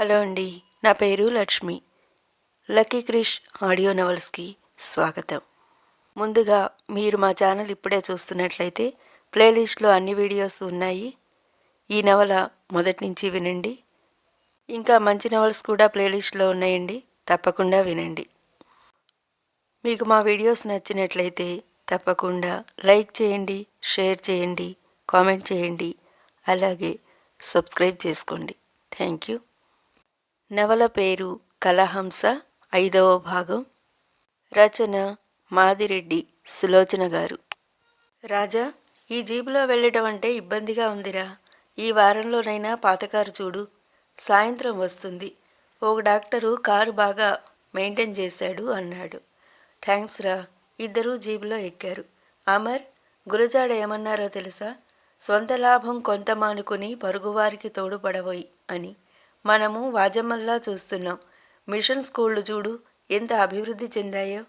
Hello అండి నా పేరు లక్ష్మి. లక్కీ క్రిష్ ఆడియో నవల్స్కి స్వాగతం. ముందుగా మీరు మా ఛానల్ ఇప్పుడే చూస్తున్నట్లయితే ప్లేలిస్ట్లో అన్ని వీడియోస్ ఉన్నాయి. ఈ నవల మొదటి నుంచి వినండి. ఇంకా మంచి నవల్స్ కూడా ప్లేలిస్ట్లో ఉన్నాయండి తప్పకుండా వినండి. మీకు మా వీడియోస్ నచ్చినట్లయితే తప్పకుండా లైక్ చేయండి షేర్ చేయండి కామెంట్ చేయండి అలాగే సబ్స్క్రైబ్ చేసుకోండి. Thank you. నవల పేరు కలహంస ఐదవ భాగం. రచన మాదిరెడ్డి సులోచన గారు. రాజా ఈ జీబులో వెళ్ళటం అంటే ఇబ్బందిగా ఉందిరా. ఈ వారంలోనైనా పాతకారు చూడు. సాయంత్రం వస్తుంది. ఒక డాక్టరు కారు బాగా మెయింటైన్ చేశాడు అన్నాడు. థ్యాంక్స్ రా ఇద్దరూ జీబులో ఎక్కారు. అమర్ గురజాడ ఏమన్నారో తెలుసా? సొంత లాభం కొంత మానుకుని పరుగువారికి తోడుపడబోయి అని. మనము వాజమ్మల్లా చూస్తున్నాం. మిషన్ స్కూళ్ళు చూడు ఎంత అభివృద్ధి చెందాయో.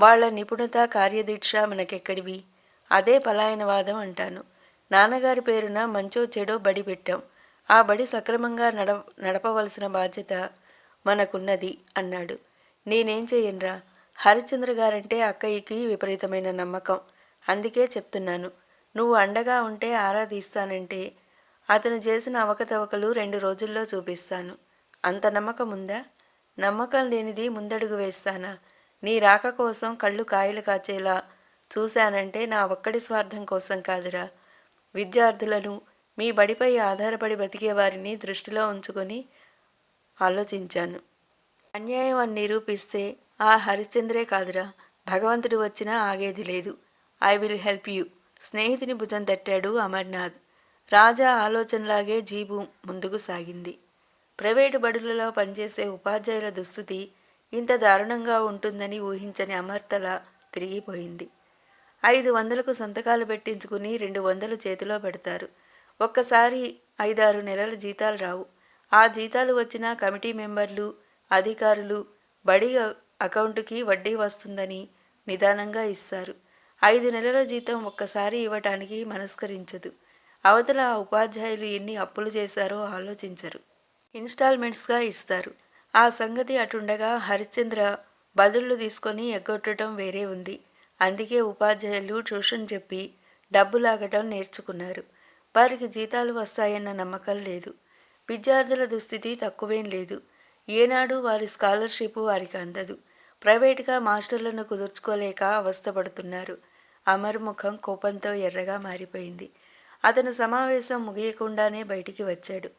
వాళ్ళ నిపుణత కార్యదీక్ష మనకెక్కడివి? అదే పలాయనవాదం అంటాను. నాన్నగారి పేరున మంచో చెడో బడి పెట్టాం. ఆ బడి సక్రమంగా నడ నడపవలసిన బాధ్యత మనకున్నది అన్నాడు. నేనేం చేయనురా హరిశ్చంద్ర గారంటే అక్కయ్యకి విపరీతమైన నమ్మకం. అందుకే చెప్తున్నాను. నువ్వు అండగా ఉంటే ఆరాధిస్తానంటే అతను చేసిన అవకతవకలు రెండు రోజుల్లో చూపిస్తాను. అంత నమ్మకం ఉందా నమ్మకం లేనిది ముందడుగు వేస్తానా? నీ రాక కోసం కళ్ళు కాయలు కాచేలా చూశానంటే నా ఒక్కడి స్వార్థం కోసం కాదురా. విద్యార్థులను మీ బడిపై ఆధారపడి బతికే వారిని దృష్టిలో ఉంచుకొని ఆలోచించాను. అన్యాయం అని నిరూపిస్తే ఆ హరిశ్చంద్రే కాదురా. భగవంతుడు వచ్చినా ఆగేది లేదు. I will help you. స్నేహితుని భుజం తట్టాడు అమర్నాథ్. రాజా ఆలోచనలాగే జీబు ముందుకు సాగింది. ప్రైవేటు బడులలో పనిచేసే ఉపాధ్యాయుల దుస్థితి ఇంత దారుణంగా ఉంటుందని ఊహించని అమర్తల తిరిగిపోయింది. ఐదు వందలకు సంతకాలు పెట్టించుకుని రెండు వందలు చేతిలో పెడతారు. ఒక్కసారి ఐదారు నెలల జీతాలు రావు. ఆ జీతాలు వచ్చిన కమిటీ మెంబర్లు అధికారులు బడి అకౌంటుకి వడ్డీ వస్తుందని నిదానంగా ఇస్తారు. ఐదు నెలల జీతం ఒక్కసారి ఇవ్వటానికి మనస్కరించదు. అవతల ఉపాధ్యాయులు ఎన్ని అప్పులు చేశారో ఆలోచించరు. ఇన్స్టాల్మెంట్స్గా ఇస్తారు. ఆ సంగతి అటుండగా హరిశ్చంద్ర బదులు తీసుకొని ఎగ్గొట్టడం వేరే ఉంది. అందుకే ఉపాధ్యాయులు ట్యూషన్ చెప్పి డబ్బు లాగటం నేర్చుకున్నారు. వారికి జీతాలు వస్తాయన్న నమ్మకం లేదు. విద్యార్థుల దుస్థితి తక్కువేం లేదు. ఏనాడు వారి స్కాలర్షిప్ వారికి అందదు. ప్రైవేటుగా మాస్టర్లను కుదుర్చుకోలేక అవస్థపడుతున్నారు. అమర్ముఖం కోపంతో ఎర్రగా మారిపోయింది. అతను సమావేశం ముగియకుండానే బయటికి వచ్చాడు.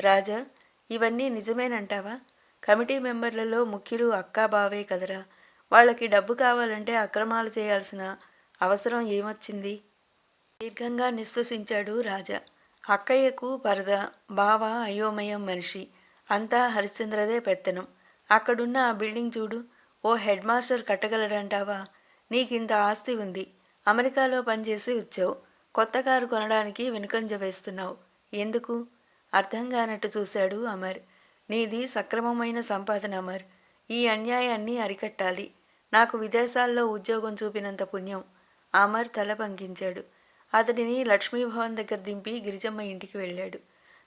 రాజా ఇవన్నీ నిజమేనంటావా? కమిటీ మెంబర్లలో ముఖ్యులు అక్కా బావే కదరా. వాళ్ళకి డబ్బు కావాలంటే అక్రమాలు చేయాల్సిన అవసరం ఏమొచ్చింది? దీర్ఘంగా నిశ్వసించాడు రాజా. అక్కయ్యకు పరద బావ అయోమయం మనిషి. అంతా హరిశ్చంద్రదే పెత్తనం. అక్కడున్న ఆ బిల్డింగ్ చూడు ఓ హెడ్ మాస్టర్ కట్టగలడంటావా? నీకింత ఆస్తి ఉంది. అమెరికాలో పనిచేసి వచ్చావు. కొత్త కారు కొనడానికి వెనుకంజ వేస్తున్నావు. ఎందుకు? అర్థం కానట్టు చూశాడు అమర్. నీది సక్రమమైన సంపాదన అమర్. ఈ అన్యాయాన్ని అరికట్టాలి. నాకు విదేశాల్లో ఉద్యోగం చూపినంత పుణ్యం. అమర్ తల పంకించాడు అతడిని లక్ష్మీభవన్ దగ్గర దింపి గిరిజమ్మ ఇంటికి వెళ్ళాడు.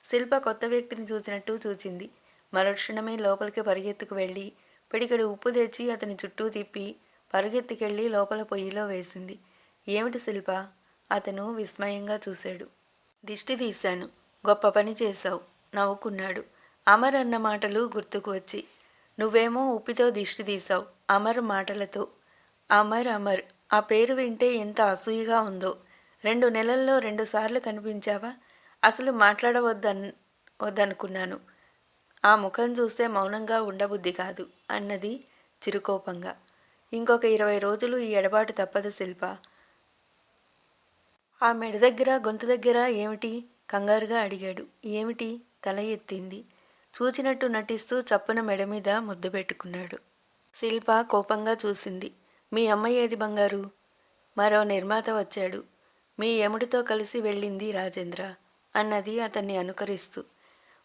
శిల్ప కొత్త వ్యక్తిని చూసినట్టు చూచింది. మరుక్షణమే లోపలికి పరిగెత్తుకు వెళ్ళి పిడికడి ఉప్పు తెచ్చి అతని చుట్టూ తిప్పి పరుగెత్తుకెళ్ళి లోపల పొయ్యిలో వేసింది. ఏమిటి శిల్ప? అతను విస్మయంగా చూశాడు. దిష్టి తీశాను. గొప్ప పని చేశావు. నవ్వుకున్నాడు. అమర్ అన్న మాటలు గుర్తుకు వచ్చి నువ్వేమో ఉప్పితో దిష్టి తీశావు. అమర్ మాటలతో అమర్ అమర్ ఆ పేరు వింటే ఎంత అసూయగా ఉందో. రెండు నెలల్లో రెండుసార్లు కనిపించావా? అసలు మాట్లాడవద్దన్ వద్దనుకున్నాను. ఆ ముఖం చూస్తే మౌనంగా ఉండబుద్ధి కాదు అన్నది చిరుకోపంగా. ఇంకొక ఇరవై రోజులు ఈ ఎడబాటు తప్పదు శిల్ప. ఆ మెడ దగ్గర గొంతు దగ్గర ఏమిటి? కంగారుగా అడిగాడు. ఏమిటి? తల ఎత్తింది. చూచినట్టు నటిస్తూ చప్పున మెడ మీద ముద్దు పెట్టుకున్నాడు. శిల్ప కోపంగా చూసింది. మీ అమ్మ ఏది బంగారు? మరో నిర్మాత వచ్చాడు. మీ ఎముడితో కలిసి వెళ్ళింది రాజేంద్ర అన్నది అతన్ని అనుకరిస్తూ.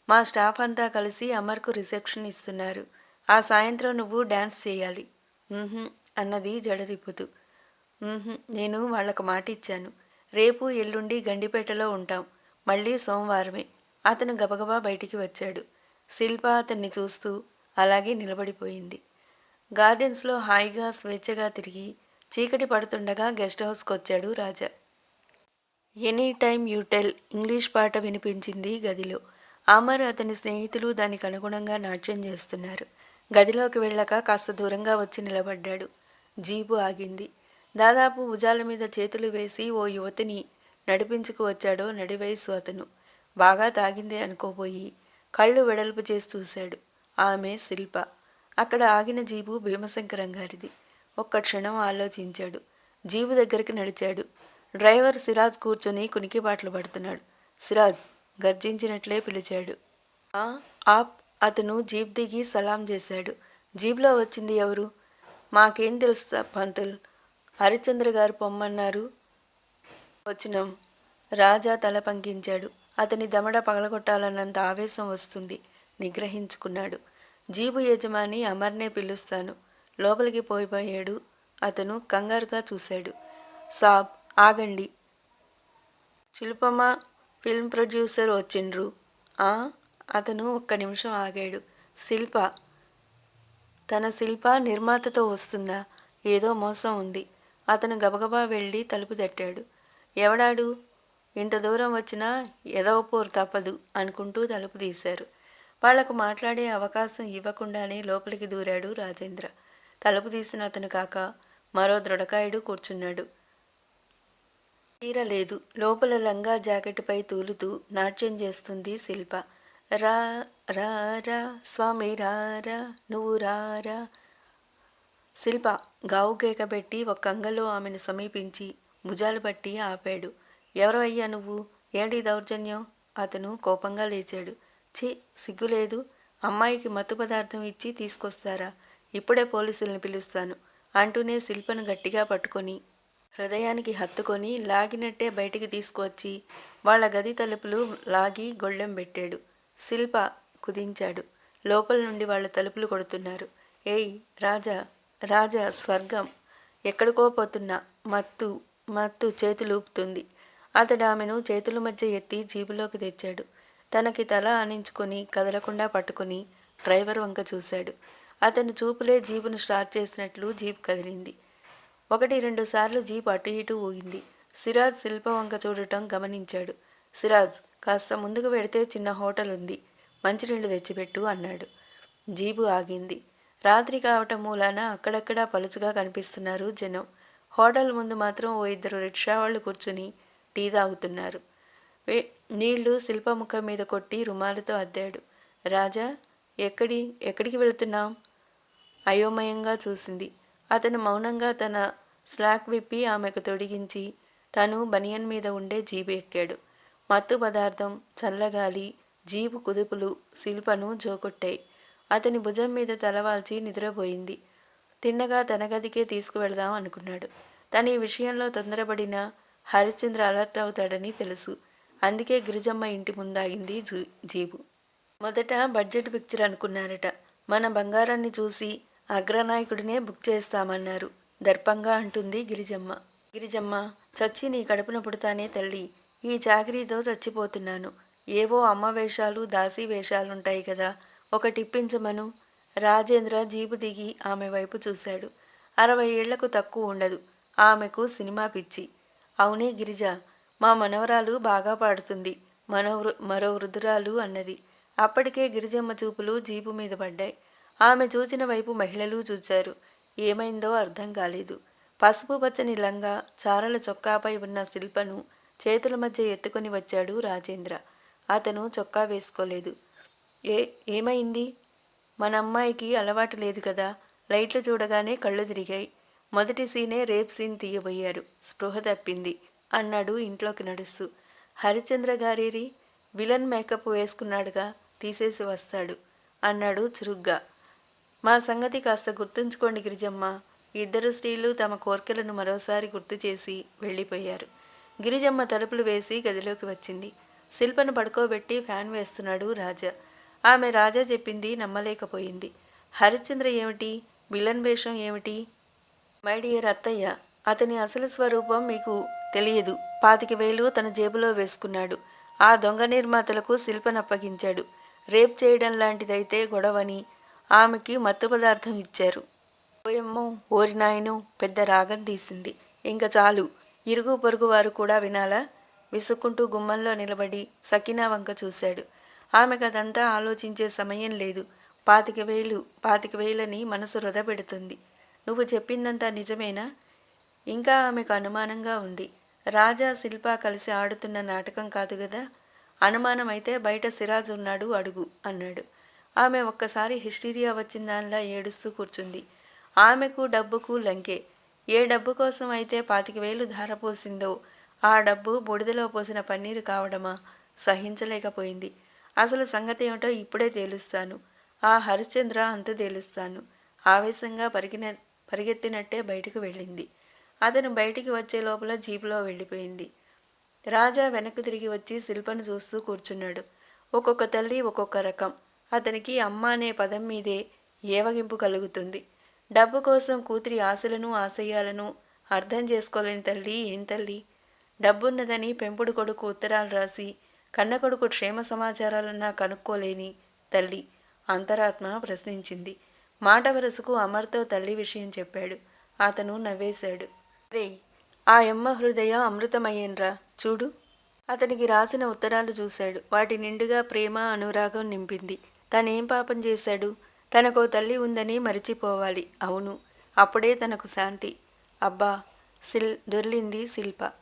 మా స్టాఫ్ అంతా కలిసి అమర్కు రిసెప్షన్ ఇస్తున్నారు. ఆ సాయంత్రం నువ్వు డ్యాన్స్ చేయాలి. అన్నది జడ తిప్పుతూ నేను వాళ్ళకు మాట ఇచ్చాను రేపు ఎల్లుండి గండిపేటలో ఉంటాం. మళ్ళీ సోమవారమే. అతను గబగబా బయటికి వచ్చాడు. శిల్ప అతన్ని చూస్తూ అలాగే నిలబడిపోయింది. గార్డెన్స్లో హాయిగా స్వేచ్ఛగా తిరిగి చీకటి పడుతుండగా గెస్ట్ హౌస్కి వచ్చాడు Raja. Any time you tell English పాట వినిపించింది గదిలో. అమర్ అతని స్నేహితులు దానికి అనుగుణంగా నాట్యం చేస్తున్నారు. గదిలోకి వెళ్ళాక కాస్త దూరంగా వచ్చి నిలబడ్డాడు. జీపు ఆగింది. దాదాపు భుజాల మీద చేతులు వేసి ఓ యువతిని నడిపించుకు వచ్చాడో నడివయసు అతను. బాగా తాగింది అనుకోబోయి కళ్ళు వెడల్పు చేసి చూశాడు. ఆమె శిల్ప. అక్కడ ఆగిన జీబు భీమశంకరం గారిది. ఒక్క క్షణం ఆలోచించాడు. జీబు దగ్గరికి నడిచాడు. డ్రైవర్ సిరాజ్ కూర్చొని కునికిపాట్లు పడుతున్నాడు. సిరాజ్ గర్జించినట్లే పిలిచాడు. ఆప్ అతను జీప్ దిగి సలాం చేశాడు. జీబ్లో వచ్చింది ఎవరు? మాకేం తెలుసు పంతులు పంతుల్. హరిశ్చంద్ర గారు పొమ్మన్నారు. వచ్చినాం. రాజా తల పంకించాడు. అతని దమడ పగలగొట్టాలన్నంత ఆవేశం వస్తుంది. నిగ్రహించుకున్నాడు. జీబు యజమాని అమర్నే పిలుస్తాను. లోపలికి పోయిపోయాడు. అతను కంగారుగా చూశాడు. సాబ్ ఆగండి. శిల్పమ్మ ఫిల్మ్ ప్రొడ్యూసర్ వచ్చిండ్రు. ఆ? అతను ఒక్క నిమిషం ఆగాడు. శిల్ప తన శిల్ప నిర్మాతతో వస్తుందా? ఏదో మోసం ఉంది. అతను గబగబా వెళ్ళి తలుపు తట్టాడు. ఎవడాడు? ఇంత దూరం వచ్చినా ఎదవపోరు తప్పదు అనుకుంటూ తలుపు తీశారు. వాళ్ళకు మాట్లాడే అవకాశం ఇవ్వకుండానే లోపలికి దూరాడు రాజేంద్ర. తలుపు తీసిన అతను కాక మరో దృఢకాయుడు కూర్చున్నాడు. తీరలేదు లోపల లంగా జాకెట్పై తూలుతూ నాట్యం చేస్తుంది శిల్ప. రా రా రా స్వామి రా రా నువ్వు రా రా శిల్ప గావుకేక పెట్టి ఒక అంగలో ఆమెను సమీపించి భుజాలు పట్టి ఆపాడు. ఎవరు అయ్యా నువ్వు? ఏంటి దౌర్జన్యం? అతను కోపంగా లేచాడు. ఛీ సిగ్గులేదు. అమ్మాయికి మత్తు పదార్థం ఇచ్చి తీసుకొస్తారా? ఇప్పుడే పోలీసుల్ని పిలుస్తాను అంటూనే శిల్పను గట్టిగా పట్టుకొని హృదయానికి హత్తుకొని లాగినట్టే బయటికి తీసుకువచ్చి వాళ్ళ గది తలుపులు లాగి గొళ్ళెం పెట్టాడు. శిల్ప కుదించాడు. లోపల నుండి వాళ్ళ తలుపులు కొడుతున్నారు. ఏయ్ రాజా! రాజా స్వర్గం ఎక్కడికో పోతున్నా మత్తు మత్తు చేతులూపుతుంది. అతడు ఆమెను చేతుల మధ్య ఎత్తి జీబులోకి తెచ్చాడు. తనకి తల ఆనించుకొని కదలకుండా పట్టుకొని డ్రైవర్ వంక చూశాడు. అతను చూపులే జీపును స్టార్ట్ చేసినట్లు జీప్ కదిలింది. ఒకటి రెండు సార్లు జీప్ అటు ఇటు ఊగింది. సిరాజ్ శిల్ప వంక చూడటం గమనించాడు. సిరాజ్ కాస్త ముందుకు వెడితే చిన్న హోటల్ ఉంది మంచినీళ్ళు తెచ్చిపెట్టు అన్నాడు. జీబు ఆగింది. రాత్రి కావటం మూలాన అక్కడక్కడా పలుచుగా కనిపిస్తున్నారు జనం. హోటల్ ముందు మాత్రం ఓ ఇద్దరు రిక్షా వాళ్ళు కూర్చుని టీ తాగుతున్నారు. వే- నీళ్ళు శిల్ప ముఖం మీద కొట్టి రుమాలతో అద్దాడు. రాజా ఎక్కడి ఎక్కడికి వెళుతున్నాం? అయోమయంగా చూసింది. అతను మౌనంగా తన స్లాక్ విప్పి ఆమెకు తొడిగించి తను బనియన్ మీద ఉండే జీబు ఎక్కాడు. మత్తు పదార్థం చల్లగాలి జీబు కుదుపులు శిల్పను జోకొట్టాయి. అతని భుజం మీద తలవాల్చి నిద్రపోయింది. తిన్నగా తన గదికే తీసుకువెళదాం అనుకున్నాడు. తను ఈ విషయంలో తొందరపడిన హరిశ్చంద్ర అలర్ట్ అవుతాడని తెలుసు. అందుకే గిరిజమ్మ ఇంటి ముందాగింది జూ జీబు. మొదట బడ్జెట్ పిక్చర్ అనుకున్నారట. మన బంగారాన్ని చూసి అగ్రనాయకుడినే బుక్ చేస్తామన్నారు. దర్పంగా అంటుంది గిరిజమ్మ. గిరిజమ్మ చచ్చి నీ కడుపున పుడతానే తల్లి. ఈ చాకరీతో చచ్చిపోతున్నాను. ఏవో అమ్మ వేషాలు దాసీ వేషాలుంటాయి కదా. ఒక టిప్పించమను రాజేంద్ర జీపు దిగి ఆమె వైపు చూశాడు. అరవై ఏళ్ళకు తక్కువ ఉండదు. ఆమెకు సినిమా పిచ్చి. అవునే గిరిజ మా మనవరాలు బాగా పాడుతుంది. మనోవృ మరో వృద్ధురాలు అన్నది. అప్పటికే గిరిజమ్మ చూపులు జీపు మీద పడ్డాయి. ఆమె చూచిన వైపు మహిళలు చూశారు ఏమైందో అర్థం కాలేదు. పసుపు పచ్చని లంగా చారల చొక్కాపై ఉన్న శిల్పను చేతుల మధ్య ఎత్తుకొని వచ్చాడు రాజేంద్ర. అతను చొక్కా వేసుకోలేదు. ఏ ఏమైంది? మన అమ్మాయికి అలవాటు లేదు కదా లైట్లు చూడగానే కళ్ళు తిరిగాయి. మొదటి సీనే రేప్ సీన్ తీయబోయారు. స్పృహ తప్పింది. అన్నాడు ఇంట్లోకి నడుస్తూ. హరిచంద్ర గారేరి విలన్ మేకప్ వేసుకున్నాడుగా తీసేసి వస్తాడు అన్నాడు చురుగ్గా. మా సంగతి కాస్త గుర్తుంచుకోండి గిరిజమ్మ. ఇద్దరు స్త్రీలు తమ కోర్కెలను మరోసారి గుర్తు చేసి వెళ్ళిపోయారు. గిరిజమ్మ తలుపులు వేసి గదిలోకి వచ్చింది. శిల్పను పడుకోబెట్టి ఫ్యాన్ వేస్తున్నాడు రాజా. ఆమె రాజా చెప్పింది నమ్మలేకపోయింది. హరిశ్చంద్ర ఏమిటి? విలన్ వేషం ఏమిటి? మై డియర్ అత్తయ్య అతని అసలు స్వరూపం మీకు తెలియదు. పాతిక వేలు తన జేబులో వేసుకున్నాడు. ఆ దొంగ నిర్మాతలకు శిల్పనప్పగించాడు రేప్ చేయడం లాంటిదైతే గొడవని ఆమెకి మత్తు పదార్థం ఇచ్చారు. ఓయమ్మో ఓరి నాయను పెద్ద రాగం తీసింది. ఇంక చాలు. ఇరుగు పొరుగు వారు కూడా వినాలా? విసుక్కుంటూ గుమ్మంలో నిలబడి సకినా వంక చూశాడు. ఆమెకు అదంతా ఆలోచించే సమయం లేదు. పాతిక వేలు పాతిక వేలని మనసు వృధ పెడుతుంది. నువ్వు చెప్పిందంతా నిజమేనా? ఇంకా ఆమెకు అనుమానంగా ఉంది. రాజా శిల్ప కలిసి ఆడుతున్న నాటకం కాదు కదా అనుమానం అయితే బయట సిరాజ్ ఉన్నాడు అడుగు అన్నాడు. ఆమె ఒక్కసారి హిస్టీరియా వచ్చిన దానిలా ఏడుస్తూ కూర్చుంది. ఆమెకు డబ్బుకు లంకే. ఏ డబ్బు కోసం అయితే పాతిక వేలు ధారపోసిందో ఆ డబ్బు బుడిదలో పోసిన పన్నీరు కావడమా? సహించలేకపోయింది. అసలు సంగతి ఏమిటో ఇప్పుడే తేలుస్తాను. ఆ హరిశ్చంద్ర అంత తేలుస్తాను. ఆవేశంగా పరిగిన పరిగెత్తినట్టే బయటకు వెళ్ళింది. అతను బయటికి వచ్చే లోపల జీపులో వెళ్ళిపోయింది. రాజా వెనక్కు తిరిగి వచ్చి శిల్పను చూస్తూ కూర్చున్నాడు. ఒక్కొక్క తల్లి ఒక్కొక్క రకం. అతనికి అమ్మ అనే పదం మీదే ఏవగింపు కలుగుతుంది. డబ్బు కోసం కూతురి ఆశలను ఆశయాలను అర్థం చేసుకోలేని తల్లి ఏం తల్లి? డబ్బున్నదని పెంపుడు కొడుకు ఉత్తరాలు రాసి కన్న కొడుకు క్షేమ సమాచారాలన్నా కనుక్కోలేని తల్లి అంతరాత్మ ప్రశ్నించింది. మాట వరసకు అమర్తో తల్లి విషయం చెప్పాడు. అతను నవ్వేశాడు. రే ఆ యమ్మ హృదయం అమృతమయ్యేన్రా చూడు. అతనికి రాసిన ఉత్తరాలు చూశాడు. వాటి నిండుగా ప్రేమ అనురాగం నింపింది. తనేం పాపం చేశాడు? తనకో తల్లి ఉందని మరిచిపోవాలి. అవును అప్పుడే తనకు శాంతి. అబ్బా సిల్ దొర్లింది శిల్ప.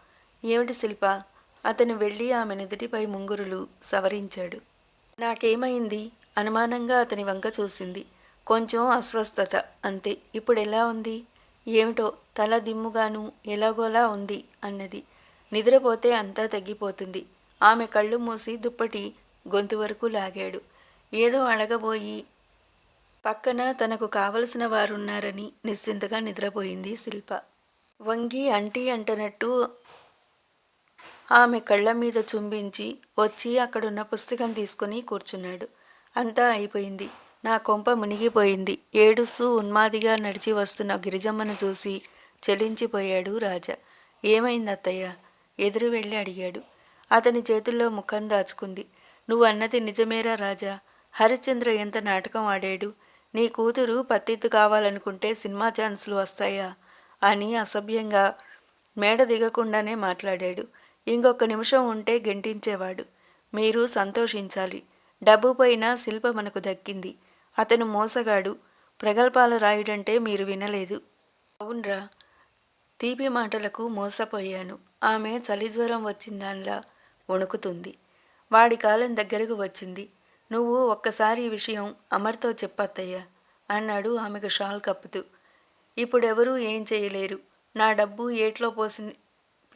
ఏమిటి శిల్ప? అతను వెళ్ళి ఆమె నుదుటిపై ముంగురులు సవరించాడు. నాకేమైంది? అనుమానంగా అతని వంక చూసింది. కొంచెం అస్వస్థత. అంతే. ఇప్పుడు ఎలా ఉంది? ఏమిటో తల దిమ్ముగాను ఎలాగోలా ఉంది అన్నది. నిద్రపోతే అంతా తగ్గిపోతుంది. ఆమె కళ్ళు మూసి దుప్పటి గొంతు వరకు లాగాడు. ఏదో అడగబోయి పక్కన తనకు కావలసిన వారున్నారని నిశ్చింతగా నిద్రపోయింది శిల్ప. వంగి అంటీ అంటనట్టు ఆమె కళ్ళ మీద చుంబించి వచ్చి అక్కడున్న పుస్తకం తీసుకుని కూర్చున్నాడు. అంతా అయిపోయింది. నా కొంప మునిగిపోయింది. ఏడుస్తూ ఉన్మాదిగా నడిచి వస్తున్న గిరిజమ్మను చూసి చెలించిపోయాడు రాజా. ఏమైంది అత్తయ్య ఎదురు వెళ్ళి అడిగాడు. అతని చేతుల్లో ముఖం దాచుకుంది. నువ్వు అన్నది నిజమేరా రాజా? హరిశ్చంద్ర ఎంత నాటకం ఆడాడు? నీ కూతురు పత్తిత్తు కావాలనుకుంటే సినిమా ఛాన్సులు వస్తాయా? అని అసభ్యంగా మేడ దిగకుండానే మాట్లాడాడు. ఇంకొక నిమిషం ఉంటే గెంటించేవాడు. మీరు సంతోషించాలి. డబ్బు పోయినా శిల్ప మనకు దక్కింది. అతను మోసగాడు. ప్రగల్భాలు రాయుడంటే మీరు వినలేదు. అవునరా. తీపి మాటలకు మోసపోయాను. ఆమె చలిజ్వరం వచ్చిందానిలా వణుకుతుంది. వాడి కాలం దగ్గరకు వచ్చింది. నువ్వు ఒక్కసారి ఈ విషయం అమర్తో చెప్పత్తయ్యా అన్నాడు ఆమెకు షాల్ కప్పుతూ. ఇప్పుడెవరూ ఏం చేయలేరు. నా డబ్బు ఏట్లో పోసి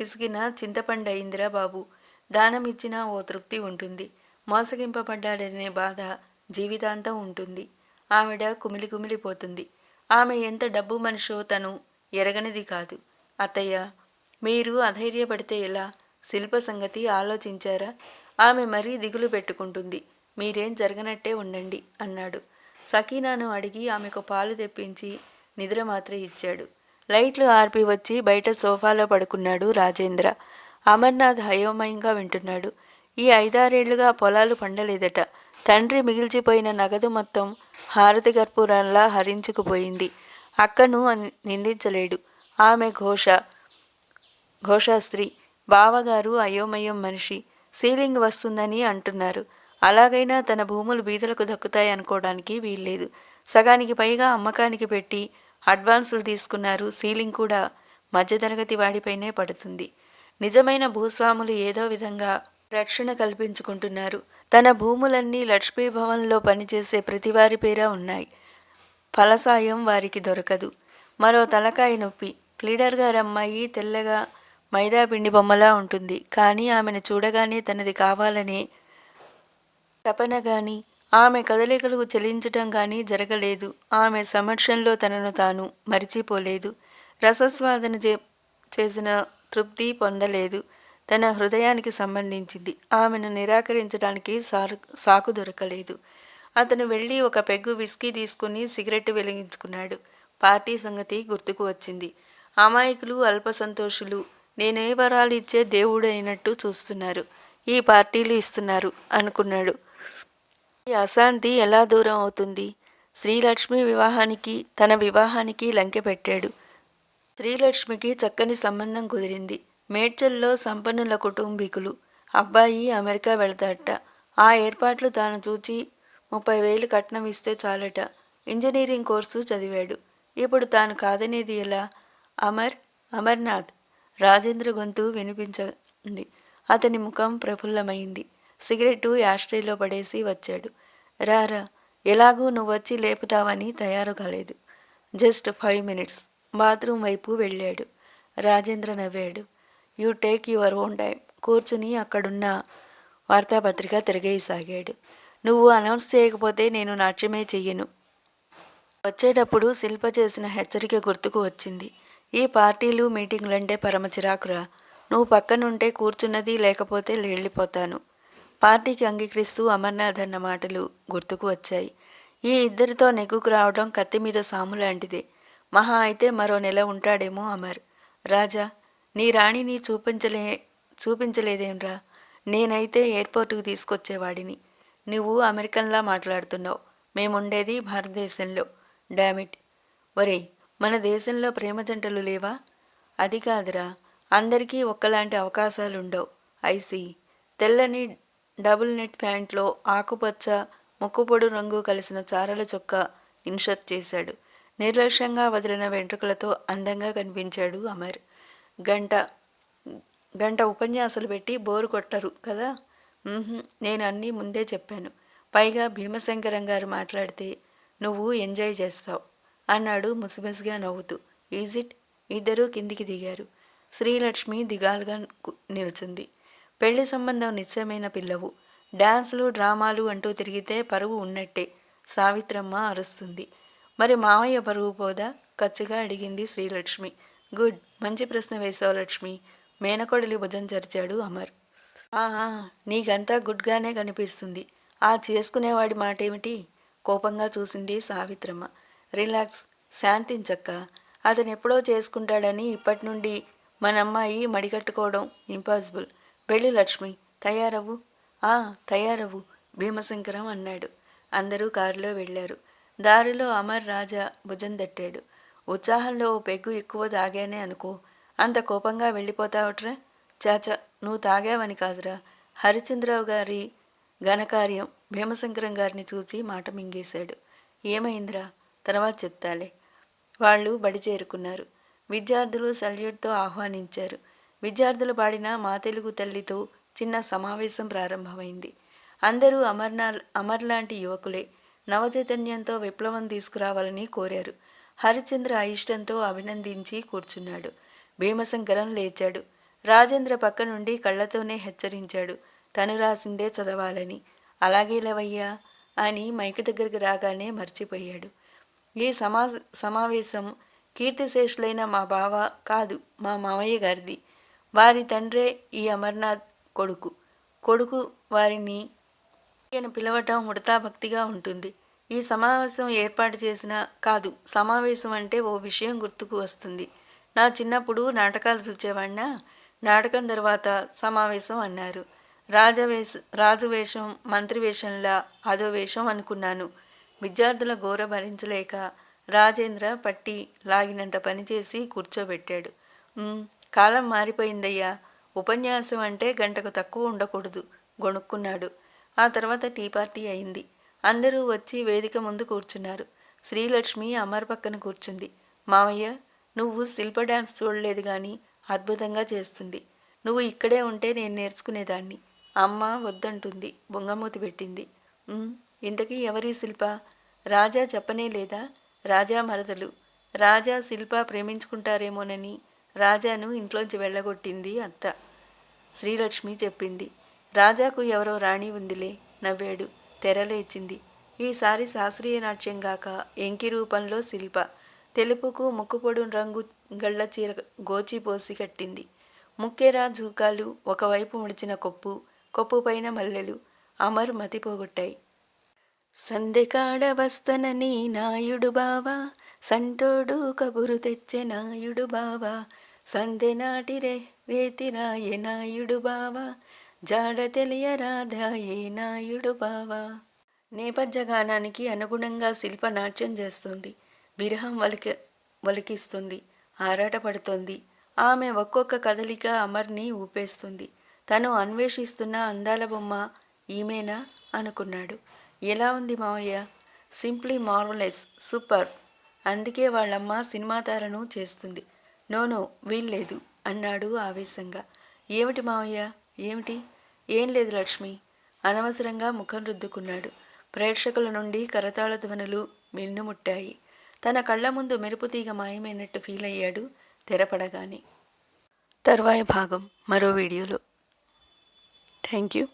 పిసిగిన చింతపండు అయిందిరా బాబు. దానమిచ్చినా ఓ తృప్తి ఉంటుంది. మోసగింపబడ్డాడనే బాధ జీవితాంతం ఉంటుంది. ఆవిడ కుమిలి కుమిలిపోతుంది ఆమె ఎంత డబ్బు మనిషో తను ఎరగనిది కాదు. అత్తయ్య మీరు అధైర్యపడితే ఎలా? శిల్ప సంగతి ఆలోచించారా? ఆమె మరీ దిగులు పెట్టుకుంటుంది. మీరేం జరగనట్టే ఉండండి అన్నాడు. సకీనాను అడిగి ఆమెకు పాలు తెప్పించి నిద్ర మాత్ర ఇచ్చాడు. లైట్లు ఆర్పి వచ్చి బయట సోఫాలో పడుకున్నాడు రాజేంద్ర. అమర్నాథ్ అయోమయంగా వింటున్నాడు. ఈ ఐదారేళ్ళుగా పొలాలు పండలేదట. తండ్రి మిగిల్చిపోయిన నగదు మొత్తం హారతి కర్పూరంలా హరించుకుపోయింది. అక్కను నిందించలేడు. ఆమె ఘోష ఘోషాశ్రీ బావగారు అయోమయం మనిషి. సీలింగ్ వస్తుందని అంటున్నారు. అలాగైనా తన భూములు బీదలకు దక్కుతాయి అనుకోవడానికి వీల్లేదు. సగానికి పైగా అమ్మకానికి పెట్టి అడ్వాన్సులు తీసుకున్నారు. సీలింగ్ కూడా మధ్యతరగతి వాడిపైనే పడుతుంది. నిజమైన భూస్వాములు ఏదో విధంగా రక్షణ కల్పించుకుంటున్నారు. తన భూములన్నీ లక్ష్మీభవన్లో పనిచేసే ప్రతివారి పేర ఉన్నాయి. ఫలసాయం వారికి దొరకదు. మరో తలకాయ నొప్పి. ప్లీడర్ గారమ్మాయి తెల్లగా మైదా పిండి బొమ్మలా ఉంటుంది. కానీ ఆమెను చూడగానే తనది కావాలనే తపన కానీ ఆమె కదలికలకు చెలించటం కానీ జరగలేదు. ఆమె సమక్షంలో తనను తాను మరిచిపోలేదు. రసస్వాదన చే చేసిన తృప్తి పొందలేదు. తన హృదయానికి సంబంధించింది. ఆమెను నిరాకరించడానికి సారు సాకు దొరకలేదు. అతను వెళ్ళి ఒక పెగ్గు విస్కీ తీసుకుని సిగరెట్ వెలిగించుకున్నాడు. పార్టీ సంగతి గుర్తుకు వచ్చింది. అమాయకులు అల్ప సంతోషులు నేనే వరాలు ఇచ్చే దేవుడు అయినట్టు చూస్తున్నారు. ఈ పార్టీలు ఇస్తున్నారు అనుకున్నాడు. ఈ అశాంతి ఎలా దూరం అవుతుంది? శ్రీలక్ష్మి వివాహానికి తన వివాహానికి లంకె పెట్టాడు. శ్రీలక్ష్మికి చక్కని సంబంధం కుదిరింది. మేడ్చల్లో సంపన్నుల కుటుంబీకులు. అబ్బాయి అమెరికా వెళతాడట. ఆ ఏర్పాట్లు తాను చూచి ముప్పై వేలు కట్నం ఇస్తే చాలట. ఇంజనీరింగ్ కోర్సు చదివాడు. ఇప్పుడు తాను కాదనేది ఎలా? అమర్ అమర్నాథ్. రాజేంద్ర గొంతు వినిపించింది. అతని ముఖం ప్రఫుల్లమైంది. సిగరెట్టు యాష్ట్రీలో పడేసి వచ్చాడు. రారా ఎలాగూ నువ్వు వచ్చి లేపుతావని తయారు కాలేదు. జస్ట్ ఫైవ్ మినిట్స్ బాత్రూమ్ వైపు వెళ్ళాడు. రాజేంద్ర నవ్వాడు. You take your own time కూర్చుని అక్కడున్న వార్తాపత్రిక తిరగేయసాగాడు. నువ్వు అనౌన్స్ చేయకపోతే నేను నాట్యమే చెయ్యను. వచ్చేటప్పుడు శిల్ప చేసిన హెచ్చరిక గుర్తుకు వచ్చింది. ఈ పార్టీలు మీటింగ్లంటే పరమ చిరాకురా నువ్వు పక్కనుంటే కూర్చున్నది లేకపోతే వెళ్ళిపోతాను పార్టీకి అంగీకరిస్తూ అమర్నాథ్ అన్న మాటలు గుర్తుకు వచ్చాయి. ఈ ఇద్దరితో నెగ్గుకు రావడం కత్తి మీద సాము లాంటిదే. మహా అయితే మరో నెల ఉంటాడేమో అమర్. రాజా నీ రాణిని చూపించలే చూపించలేదేంరా? నేనైతే ఎయిర్పోర్టుకు తీసుకొచ్చేవాడిని. నువ్వు అమెరికన్లా మాట్లాడుతున్నావు. మేముండేది భారతదేశంలో. డామిట్ ఒరే మన దేశంలో ప్రేమ జంటలు లేవా? అది కాదురా. అందరికీ ఒక్కలాంటి అవకాశాలు ఉండవు ఐసి తెల్లని డబుల్ నెట్ ప్యాంట్లో ఆకుపచ్చ ముక్కుపొడు రంగు కలిసిన చారల చొక్కా ఇన్షర్ట్ చేశాడు. నిర్లక్ష్యంగా వదిలిన వెంట్రుకలతో అందంగా కనిపించాడు అమర్. గంట గంట ఉపన్యాసాలు పెట్టి బోరు కొట్టరు కదా? నేను అన్నీ ముందే చెప్పాను. పైగా భీమశంకరం గారు మాట్లాడితే నువ్వు ఎంజాయ్ చేస్తావు అన్నాడు ముసిముసిగా నవ్వుతూ. Is it? ఇద్దరూ కిందికి దిగారు. శ్రీలక్ష్మి దిగాలుగా నిల్చుంది. పెళ్ళి సంబంధం నిశ్చయమైన పిల్లవు. డాన్సులు డ్రామాలు అంటూ తిరిగితే పరువు ఉన్నట్టే సావిత్రమ్మ అరుస్తుంది. మరి మామయ్య పరువు పోదా? కచ్చిగా అడిగింది శ్రీలక్ష్మి. గుడ్ మంచి ప్రశ్న వేశావు లక్ష్మి. మేనకోడలి భుజం చరిచాడు అమర్. ఆహా నీకంతా గుడ్గానే కనిపిస్తుంది. ఆ చేసుకునేవాడి మాట ఏమిటి కోపంగా చూసింది సావిత్రమ్మ. రిలాక్స్ శాంతించక్క అతను ఎప్పుడో చేసుకుంటాడని ఇప్పటి నుండి మన అమ్మాయి మడికట్టుకోవడం ఇంపాసిబుల్. పెళ్ళి లక్ష్మి తయారవు ఆ తయారవు భీమశంకరం అన్నాడు. అందరూ కారులో వెళ్ళారు. దారిలో అమర్ రాజా భుజం తట్టాడు ఉత్సాహంలో ఓ పెగ్గు ఎక్కువ తాగానే అనుకో. అంత కోపంగా వెళ్ళిపోతావట్రా? చాచా నువ్వు తాగావని కాదురా. హరిచంద్రరావు గారి ఘనకార్యం. భీమశంకరం గారిని చూసి మాట మింగేశాడు. ఏమైందిరా? తర్వాత చెప్తాలే. వాళ్ళు బడి చేరుకున్నారు విద్యార్థులు సల్యూట్తో ఆహ్వానించారు. విద్యార్థులు పాడిన మా తెలుగు తల్లితో చిన్న సమావేశం ప్రారంభమైంది. అందరూ అమర్నా అమర్ లాంటి యువకులే. నవచైతన్యంతో విప్లవం తీసుకురావాలని కోరారు. హరిచంద్ర అయిష్టంతో అభినందించి కూర్చున్నాడు. భీమశంకరం లేచాడు. రాజేంద్ర పక్క నుండి కళ్ళతోనే హెచ్చరించాడు. తను రాసిందే చదవాలని. అలాగే లేవయ్యా అని మైక్ దగ్గరికి రాగానే మర్చిపోయాడు. ఈ సమా సమావేశం కీర్తిశేషులైన మా బావ కాదు మా మామయ్య గారిది. వారి తండ్రే ఈ అమర్నాథ్ కొడుకు. కొడుకు వారిని ఈయన పిలవటం ఉడతా భక్తిగా ఉంటుంది. ఈ సమావేశం ఏర్పాటు చేసిన కాదు సమావేశం అంటే ఓ విషయం గుర్తుకు వస్తుంది. నా చిన్నప్పుడు నాటకాలు చూచేవాడినా నాటకం తర్వాత సమావేశం అన్నారు. రాజవేష రాజు వేషం మంత్రి వేషంలా అదో వేషం అనుకున్నాను. విద్యార్థుల ఘోర భరించలేక రాజేంద్ర పట్టి లాగినంత పనిచేసి కూర్చోబెట్టాడు. కాలం మారిపోయిందయ్యా. ఉపన్యాసం అంటే గంటకు తక్కువ ఉండకూడదు గొణుక్కున్నాడు. ఆ తర్వాత టీ పార్టీ అయింది. అందరూ వచ్చి వేదిక ముందు కూర్చున్నారు. శ్రీలక్ష్మి అమర్ పక్కన కూర్చుంది. మావయ్య నువ్వు శిల్ప డాన్స్ చూడలేదు కానీ అద్భుతంగా చేస్తుంది. నువ్వు ఇక్కడే ఉంటే నేను నేర్చుకునేదాన్ని. అమ్మ వద్దంటుంది బొంగమూతి పెట్టింది. ఇంతకీ ఎవరి శిల్ప? రాజా చెప్పనే లేదా? రాజా మరదలు. రాజా శిల్ప ప్రేమించుకుంటారేమోనని రాజాను ఇంట్లోంచి వెళ్ళగొట్టింది అత్త. శ్రీలక్ష్మి చెప్పింది. రాజాకు ఎవరో రాణి ఉందిలే నవ్వాడు తెరలేచింది ఈసారి శాస్త్రీయ నాట్యం గాక ఎంకి రూపంలో శిల్ప. తెలుపుకు ముక్కుపొడు రంగు గళ్ళ చీర గోచిపోసి కట్టింది. ముక్కెరా జూకాలు ఒకవైపు ముడిచిన కొప్పు కొప్పు పైన మల్లెలు అమర్ మతి పోగొట్టాయి. సందెకాడ వస్తనని నాయుడు బావా సంటోడు కబురు తెచ్చే నాయుడు బావా సందె నాటిరే రేతిరాయే నాయుడు బావా జాడ ఏ నాయుడు బావా. నేపథ్య గానానికి అనుగుణంగా శిల్ప నాట్యం చేస్తుంది విరహం వలికి వలికిస్తుంది ఆరాటపడుతుంది ఆమె ఒక్కొక్క కదలిక అమర్ని ఊపేస్తుంది. తను అన్వేషిస్తున్న అందాల బొమ్మ ఈమెనా అనుకున్నాడు. ఎలా ఉంది మావయ్య? Simply marvellous super. అందుకే వాళ్ళమ్మ సినిమా తారను చేస్తుంది. నోనో వీల్లేదు అన్నాడు ఆవేశంగా. ఏమిటి మావయ్య? ఏమిటి? ఏం లేదు లక్ష్మి. అనవసరంగా ముఖం రుద్దుకున్నాడు. ప్రేక్షకుల నుండి కరతాళ ధ్వనులు మిన్నుముట్టాయి. తన కళ్ళ ముందు మెరుపు తీగ మాయమైనట్టు ఫీల్ అయ్యాడు తెరపడగానే. తర్వాయి భాగం మరో వీడియోలో. Thank you.